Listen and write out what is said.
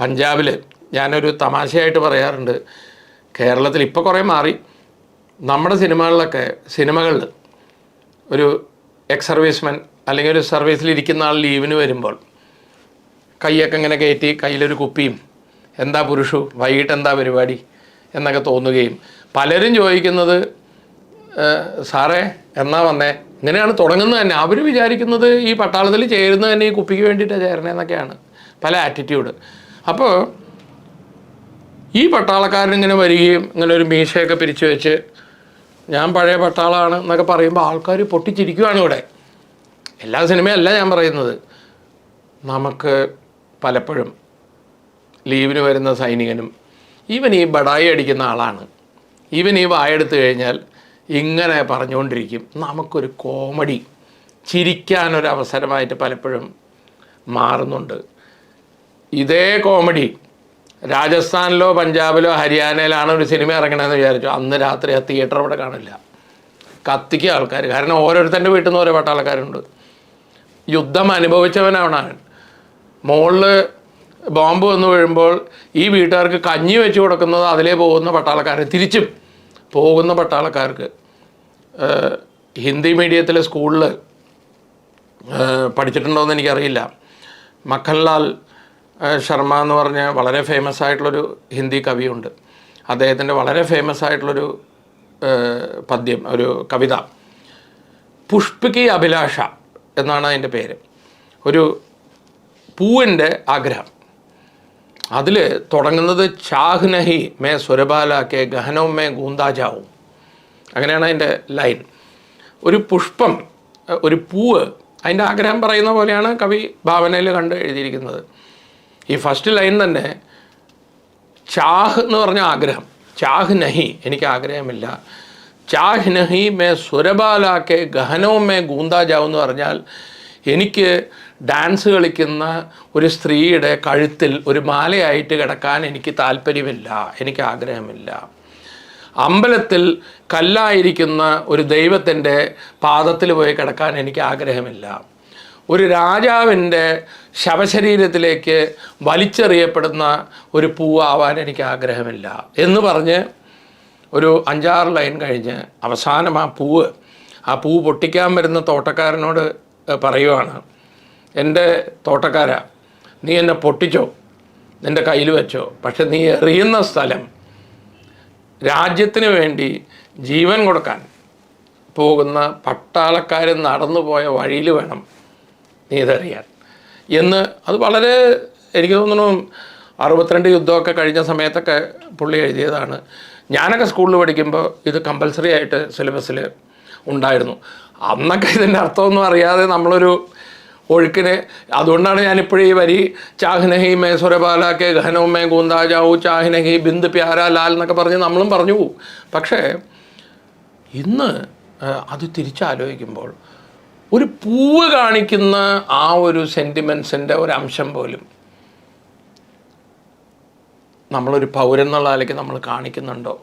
പഞ്ചാബിൽ ഞാനൊരു തമാശയായിട്ട് പറയാറുണ്ട്. കേരളത്തിൽ ഇപ്പോൾ കുറേ മാറി. നമ്മുടെ സിനിമകളിലൊക്കെ സിനിമകളിൽ ഒരു എക്സ് സർവീസ്മാൻ അല്ലെങ്കിൽ ഒരു സർവീസിലിരിക്കുന്ന ആൾ ലീവിന് വരുമ്പോൾ കൈയൊക്കെ ഇങ്ങനെ കയറ്റി കയ്യിലൊരു കുപ്പിയും എന്താ പുരുഷു വൈകിട്ട് എന്താ പരിപാടി? എന്നൊക്കെ തോന്നുകയും പലരും ചോദിക്കുന്നത് "ഏഹ്, സാറേ എന്നാ വന്നേ? ഇങ്ങനെയാണ് തുടങ്ങുന്നത് തന്നെ. അവർ വിചാരിക്കുന്നത് ഈ പട്ടാളത്തിൽ ചേരുന്നത് തന്നെ ഈ കുപ്പിക്ക് വേണ്ടിയിട്ടാണ് ചേരണേന്നൊക്കെയാണ് പല ആറ്റിറ്റ്യൂഡ് അപ്പോൾ ഈ പട്ടാളക്കാരൻ ഇങ്ങനെ വരികയും ഇങ്ങനെ ഒരു മീശയൊക്കെ പിരിച്ചു വെച്ച് ഞാൻ പഴയ പട്ടാളമാണ് എന്നൊക്കെ പറയുമ്പോൾ ആൾക്കാർ പൊട്ടിച്ചിരിക്കുവാണ് ഇവിടെ. എല്ലാ സിനിമയല്ല ഞാൻ പറയുന്നത്. നമുക്ക് പലപ്പോഴും ലീവിന് വരുന്ന സൈനികനും ഈവൻ ഈ ബടായി അടിക്കുന്ന ആളാണ്. ഈവൻ ഈ വായെടുത്തു കഴിഞ്ഞാൽ ഇങ്ങനെ പറഞ്ഞുകൊണ്ടിരിക്കും. നമുക്കൊരു കോമഡി ചിരിക്കാനൊരവസരമായിട്ട് പലപ്പോഴും മാറുന്നുണ്ട്. ഇതേ കോമഡി. രാജസ്ഥാനിലോ പഞ്ചാബിലോ ഹരിയാനയിലാണ് ഒരു സിനിമ ഇറങ്ങണമെന്ന് വിചാരിച്ചു. അന്ന് രാത്രി ആ തിയേറ്റർ അവിടെ കാണില്ല. കത്തിക്കുക ആൾക്കാർ കാരണം ഓരോരുത്തന്റെ വീട്ടിൽ നിന്ന് ഓരോ പട്ടാളക്കാരുണ്ട്. യുദ്ധം അനുഭവിച്ചവനാണ് മുകളിൽ ബോംബ് വന്നു വീഴുമ്പോൾ ഈ വീട്ടുകാർക്ക് കഞ്ഞി വെച്ച് കൊടുക്കുന്നത് അതിലേ പോകുന്ന പട്ടാളക്കാർ തിരിച്ചും പോകുന്ന പട്ടാളക്കാർക്ക്. ഹിന്ദി മീഡിയത്തിലെ സ്കൂളിൽ പഠിച്ചിട്ടുണ്ടോയെന്ന് എനിക്കറിയില്ല. മഖൻലാൽ ശർമ്മ എന്ന് പറഞ്ഞ വളരെ ഫേമസ് ആയിട്ടുള്ളൊരു ഹിന്ദി കവിയുണ്ട്. അദ്ദേഹത്തിന്റെ വളരെ ഫേമസ് ആയിട്ടുള്ളൊരു പദ്യം ഒരു കവിത. പുഷ്പിക്കി അഭിലാഷ എന്നാണ് അതിന്റെ പേര്. ഒരു പൂവിന്റെ ആഗ്രഹം. അതിൽ തുടങ്ങുന്നത് ചാഹ് നഹി മേ സുരബാലാക്കെ ഗഹനവും മേ ഗൂന്താജാവും അങ്ങനെയാണ് അതിന്റെ ലൈൻ. ഒരു പുഷ്പം ഒരു പൂവ് അതിന്റെ ആഗ്രഹം പറയുന്ന പോലെയാണ് കവി ഭാവനയിൽ കണ്ട് എഴുതിയിരിക്കുന്നത്. ഈ ഫസ്റ്റ് ലൈൻ തന്നെ ചാഹ് എന്ന് പറഞ്ഞ ആഗ്രഹം. ചാഹ് നഹി എനിക്ക് ആഗ്രഹമില്ല. ചാഹ് നഹി മേ സുരബാലാക്കെ ഗഹനവും മേ ഗൂന്താജാവ് എന്ന് പറഞ്ഞാൽ എനിക്ക് ഡാൻസ് കളിക്കുന്ന ഒരു സ്ത്രീയുടെ കഴുത്തിൽ ഒരു മാലയായിട്ട് കിടക്കാൻ എനിക്ക് താല്പര്യമില്ല. എനിക്ക് ആഗ്രഹമില്ല. അമ്പലത്തിൽ കല്ലായിരിക്കുന്ന ഒരു ദൈവത്തിന്റെ പാദത്തിൽ പോയി കിടക്കാൻ എനിക്ക് ആഗ്രഹമില്ല. ഒരു രാജാവിന്റെ ശവശരീരത്തിലേക്ക് വലിച്ചെറിയപ്പെടുന്ന ഒരു പൂവാവാൻ എനിക്ക് ആഗ്രഹമില്ല എന്ന് പറഞ്ഞ് ഒരു അഞ്ചാറ് ലൈൻ കഴിഞ്ഞ് അവസാനം ആ പൂവ് ആ പൂവ് പൊട്ടിക്കാൻ വരുന്ന തോട്ടക്കാരനോട് പറയുവാണ് എന്റെ തോട്ടക്കാര നീ എന്നെ പൊട്ടിച്ചോ നിന്റെ കയ്യിൽ വെച്ചോ പക്ഷെ നീ എറിയുന്ന സ്ഥലം രാജ്യത്തിന് വേണ്ടി ജീവൻ കൊടുക്കാൻ പോകുന്ന പട്ടാളക്കാരൻ നടന്നു പോയ വഴിയിൽ വേണം നീ ഇതറിയാൻ. എന്ന് അത് വളരെ എനിക്ക് തോന്നുന്നു അറുപത്തിരണ്ട് യുദ്ധമൊക്കെ കഴിഞ്ഞ സമയത്തൊക്കെ പുള്ളി എഴുതിയതാണ്. ഞാനൊക്കെ സ്കൂളിൽ പഠിക്കുമ്പോൾ ഇത് കമ്പൽസറി ആയിട്ട് സിലബസിൽ ഉണ്ടായിരുന്നു. അന്നൊക്കെ ഇതിന്റെ അർത്ഥമൊന്നും അറിയാതെ നമ്മളൊരു ഒഴുക്കിന് അതുകൊണ്ടാണ് ഞാനിപ്പോഴും ഈ വരി ചാഹ്നഹി മേ സുരബാലാക്കെ ഘനവും മേ ഗൂന്താജാവു ചാഹ്നഹി ബിന്ദ് പ്യാര ലാൽ എന്നൊക്കെ പറഞ്ഞ് നമ്മളും പറഞ്ഞു പോവും. പക്ഷേ ഇന്ന് അത് തിരിച്ചാലോചിക്കുമ്പോൾ ഒരു പൂവ് കാണിക്കുന്ന ആ ഒരു സെന്റിമെൻസിന്റെ ഒരു അംശം പോലും നമ്മളൊരു പൗരൻ എന്നുള്ള നമ്മൾ കാണിക്കുന്നുണ്ടോ?